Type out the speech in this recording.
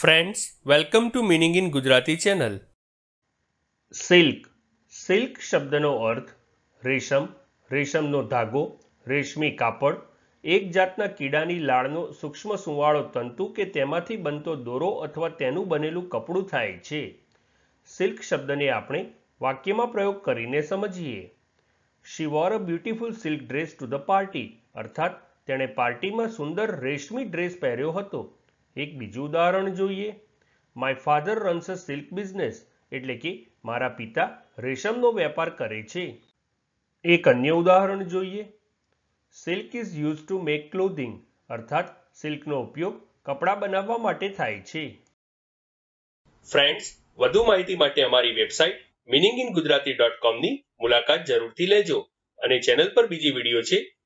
Friends welcome to meaning in Gujarati channel silk silk શબ્દનો અર્થ રેશમ, રેશમનો ધાગો, રેશમી કાપડ, એક જાતના કીડાની લાળનો સૂક્ષ્મ સુંવાળો તંતુ કે તેમાંથી બનતો દોરો અથવા તેનું બનેલું કપડું થાય છે. સિલ્ક શબ્દને આપણે વાક્યમાં પ્રયોગ કરીને સમજીએ. She wore a beautiful silk dress to the party અર્થાત, તેણે પાર્ટીમાં સુંદર રેશમી ડ્રેસ પહેર્યો હતો. એક બીજું ઉદાહરણ જોઈએ. My father runs a silk business એટલે કે મારા પિતા રેશમનો વેપાર કરે છે. એક અન્ય ઉદાહરણ જોઈએ. Silk is use to make clothing અર્થાત સિલ્કનો ઉપયોગ કપડાં બનાવવા માટે થાય છે. ફ્રેન્ડ્સ વધુ માહિતી માટે અમારી website meaning in Gujarati dot કોમની મુલાકાત જરૂરથી લેજો અને ચેનલ પર બીજી વીડિયો છે